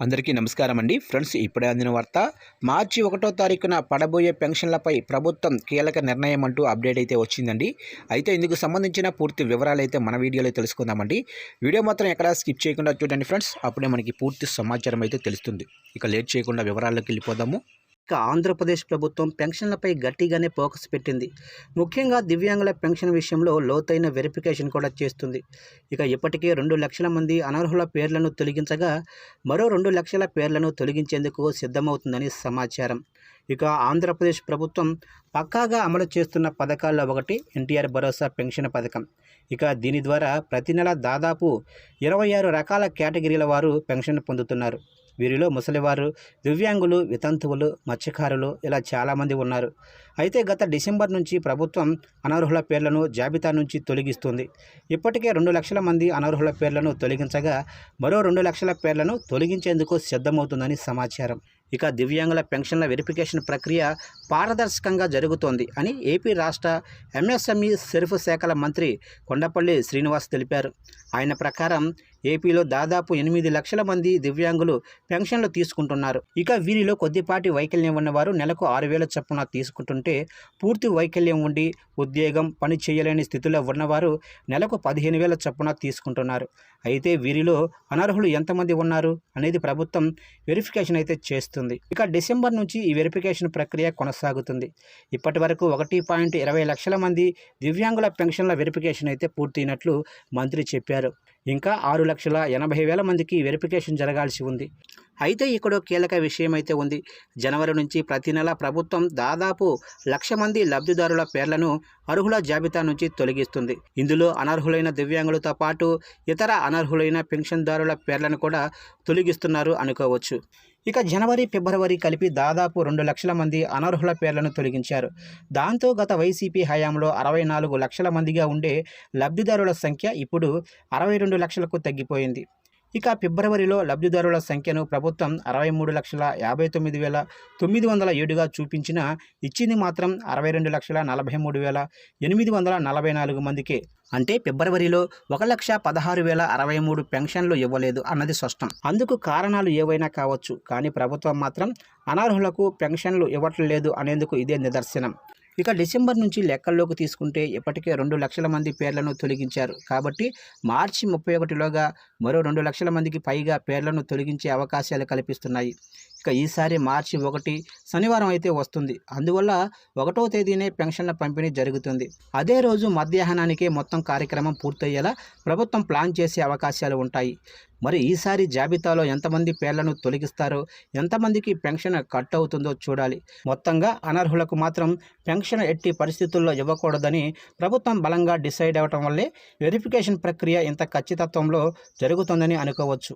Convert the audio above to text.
అందరికీ నమస్కారం అండి ఫ్రెండ్స్ ఇప్పుడే అందిన వార్త మార్చి ఒకటో తారీఖున పడబోయే పెన్షన్లపై ప్రభుత్వం కీలక నిర్ణయం అంటూ అప్డేట్ అయితే వచ్చిందండి. అయితే ఇందుకు సంబంధించిన పూర్తి వివరాలు అయితే మన వీడియోలో తెలుసుకుందామండి. వీడియో మాత్రం ఎక్కడా స్కిప్ చేయకుండా చూడండి ఫ్రెండ్స్. అప్పుడే మనకి పూర్తి సమాచారం అయితే తెలుస్తుంది. ఇక లేట్ చేయకుండా వివరాల్లోకి వెళ్ళిపోదాము. ఇక ఆంధ్రప్రదేశ్ ప్రభుత్వం పెన్షన్లపై గట్టిగానే ఫోకస్ పెట్టింది. ముఖ్యంగా దివ్యాంగుల పెన్షన్ విషయంలో లోతైన వెరిఫికేషన్ కూడా చేస్తుంది. ఇక ఇప్పటికే రెండు లక్షల మంది అనర్హుల పేర్లను తొలగించగా మరో రెండు లక్షల పేర్లను తొలగించేందుకు సిద్ధమవుతుందని సమాచారం. ఇక ఆంధ్రప్రదేశ్ ప్రభుత్వం పక్కాగా అమలు చేస్తున్న పథకాల్లో ఒకటి ఎన్టీఆర్ భరోసా పెన్షన్ పథకం. ఇక దీని ద్వారా ప్రతి నెల దాదాపు ఇరవై ఆరు రకాల కేటగిరీల వారు పెన్షన్ పొందుతున్నారు. వీరిలో ముసలివారు దివ్యాంగులు వితంతువులు మత్స్యకారులు ఇలా చాలామంది ఉన్నారు. అయితే గత డిసెంబర్ నుంచి ప్రభుత్వం అనర్హుల పేర్లను జాబితా నుంచి తొలగిస్తుంది. ఇప్పటికే రెండు లక్షల మంది అనర్హుల పేర్లను తొలగించగా మరో రెండు లక్షల పేర్లను తొలగించేందుకు సిద్ధమవుతుందని సమాచారం. ఇక దివ్యాంగుల పెన్షన్ల వెరిఫికేషన్ ప్రక్రియ పారదర్శకంగా జరుగుతోంది అని ఏపీ రాష్ట్ర ఎంఎస్ఎంఈ సెర్ఫ్ శాఖల మంత్రి కొండపల్లి శ్రీనివాస్ తెలిపారు. ఆయన ప్రకారం ఏపీలో దాదాపు ఎనిమిది లక్షల మంది దివ్యాంగులు పెన్షన్లు తీసుకుంటున్నారు. ఇక వీరిలో కొద్దిపాటి వైకల్యం ఉన్నవారు నెలకు ఆరు వేల చొప్పున తీసుకుంటుంటే పూర్తి వైకల్యం ఉండి ఉద్యోగం పని చేయలేని స్థితిలో ఉన్నవారు నెలకు పదిహేను వేల చొప్పున తీసుకుంటున్నారు. అయితే వీరిలో అనర్హులు ఎంతమంది ఉన్నారు అనేది ప్రభుత్వం వెరిఫికేషన్ అయితే చేస్తుంది. ఇక డిసెంబర్ నుంచి ఈ వెరిఫికేషన్ ప్రక్రియ కొనసాగుతుంది. ఇప్పటి వరకు ఒకటి పాయింట్ ఇరవై లక్షల మంది దివ్యాంగుల పెన్షన్ల వెరిఫికేషన్ అయితే పూర్తయినట్లు మంత్రి చెప్పారు. ఇంకా ఆరు లక్షల ఎనభై వేల మందికి వెరిఫికేషన్ జరగాల్సి ఉంది. అయితే ఇక్కడ కీలక విషయం అయితే ఉంది. జనవరి నుంచి ప్రతి నెల ప్రభుత్వం దాదాపు లక్ష మంది లబ్ధిదారుల పేర్లను అర్హుల జాబితా నుంచి తొలగిస్తుంది. ఇందులో అనర్హులైన దివ్యాంగులతో పాటు ఇతర అనర్హులైన పెన్షన్దారుల పేర్లను కూడా తొలగిస్తున్నారు అనుకోవచ్చు. ఇక జనవరి ఫిబ్రవరి కలిపి దాదాపు రెండు లక్షల మంది అనర్హుల పేర్లను తొలగించారు. దాంతో గత వైసీపీ హయాంలో అరవై నాలుగు లక్షల మందిగా ఉండే లబ్ధిదారుల సంఖ్య ఇప్పుడు అరవై రెండు లక్షలకు తగ్గిపోయింది. ఇక ఫిబ్రవరిలో లబ్ధిదారుల సంఖ్యను ప్రభుత్వం అరవై మూడు లక్షల యాభై తొమ్మిది వేల తొమ్మిది వందల ఏడుగా చూపించిన ఇచ్చింది మాత్రం అరవై రెండు లక్షల నలభై మూడు వేల ఎనిమిది వందల నలభై నాలుగు మందికే. అంటే ఫిబ్రవరిలో ఒక లక్ష పదహారు వేల అరవై మూడు పెన్షన్లు ఇవ్వలేదు అన్నది స్పష్టం. అందుకు కారణాలు ఏవైనా కావచ్చు కానీ ప్రభుత్వం మాత్రం అనర్హులకు పెన్షన్లు ఇవ్వట్లేదు అనేందుకు ఇదే నిదర్శనం. ఇక డిసెంబర్ నుంచి లెక్కల్లోకి తీసుకుంటే ఇప్పటికే రెండు లక్షల మంది పేర్లను తొలగించారు. కాబట్టి మార్చి ముప్పై ఒకటిలోగా మరో రెండు లక్షల మందికి పైగా పేర్లను తొలగించే అవకాశాలు కల్పిస్తున్నాయి. ఇక ఈసారి మార్చి ఒకటి శనివారం అయితే వస్తుంది. అందువల్ల ఒకటో తేదీనే పెన్షన్ల పంపిణీ జరుగుతుంది. అదే రోజు మధ్యాహ్నానికే మొత్తం కార్యక్రమం పూర్తయ్యేలా ప్రభుత్వం ప్లాన్ చేసే అవకాశాలు ఉంటాయి. మరి ఈసారి జాబితాలో ఎంతమంది పేర్లను తొలగిస్తారో ఎంతమందికి పెన్షన్ కట్ అవుతుందో చూడాలి. మొత్తంగా అనర్హులకు మాత్రం పెన్షన్ ఎట్టి పరిస్థితుల్లో ఇవ్వకూడదని ప్రభుత్వం బలంగా డిసైడ్ అవ్వటం వల్లే వెరిఫికేషన్ ప్రక్రియ ఇంత ఖచ్చితత్వంలో జరుగుతుందని అనుకోవచ్చు.